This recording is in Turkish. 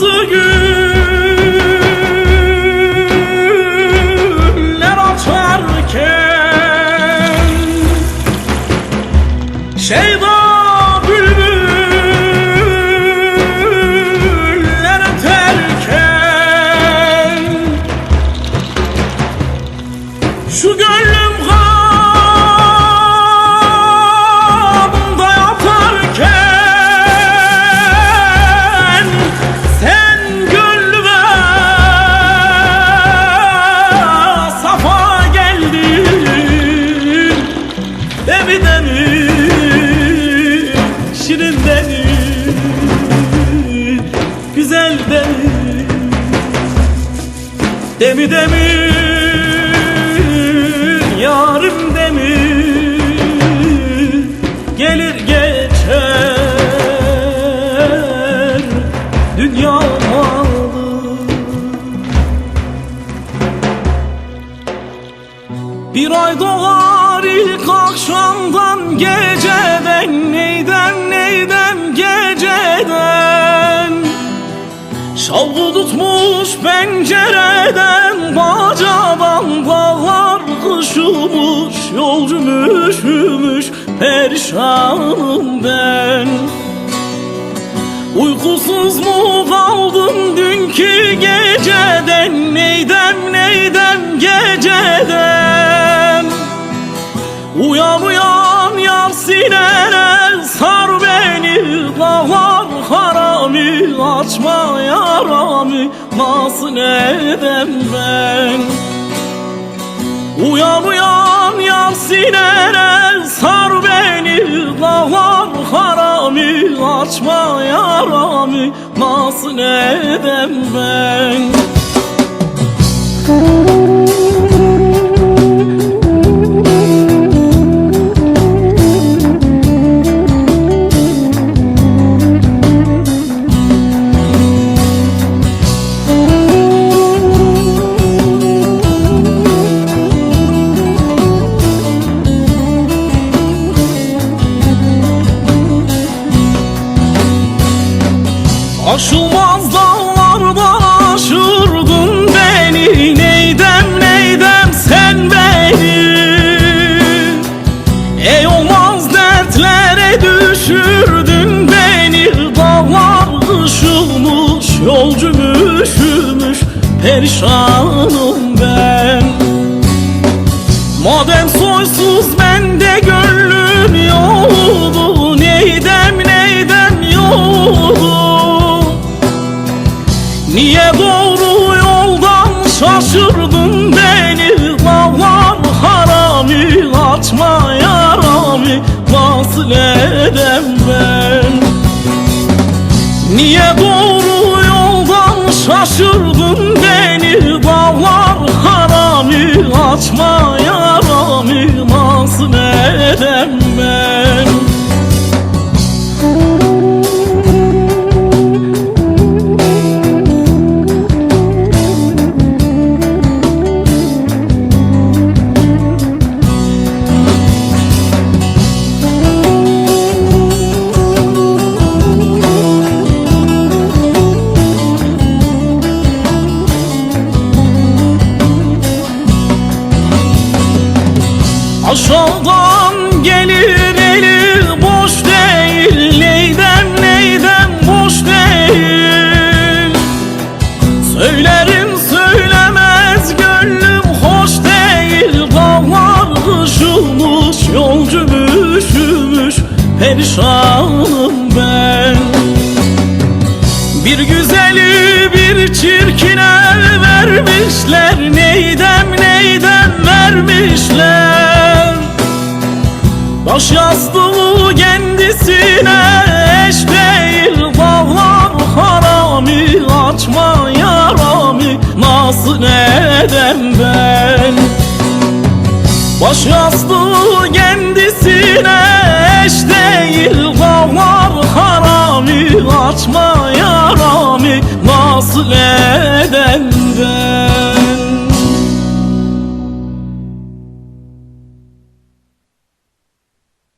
kırmızı güller açarken Şeyda Demi demi Yarim demi. Gelir geçer Dünya malı. Bir ay doğar ilk akşamdan geceden Neyden neyden Şalgı tutmuş pencereden Bacadan dağlar kışımış Yolcum üşümüş perişanım ben. Uykusuz mu kaldım dünkü geceden Neydem neydem geceden? Uyan uyan yar sinene sar beni Dağlar harami açma yaramı Nasıl edem ben. Uyan uyan yar sinene sar beni Dağlar harami açma yaramı Nasıl edem ben aşırdın beni Neydem neydem sen beni? Ey olmaz dertlere düşürdün beni. Dağlar ışılmış yolcum üşümüş. Perişanım ben. Madem soysuz bende gönlüm Niye doğru yoldan şaşırdın beni? Dağlar harami açma yaramı Nasıl edem ben. Niye doğru yoldan şaşırdın beni? Dağlar harami açma Perişanım ben. Bir güzeli bir çirkine vermişler. Neydem neydem vermişler? Baş yastığı kendisine eş değil. Dağlar harami açma yaramı Nasıl edem ben? Baş yastığı kendisine eş değil Dağlar harami açma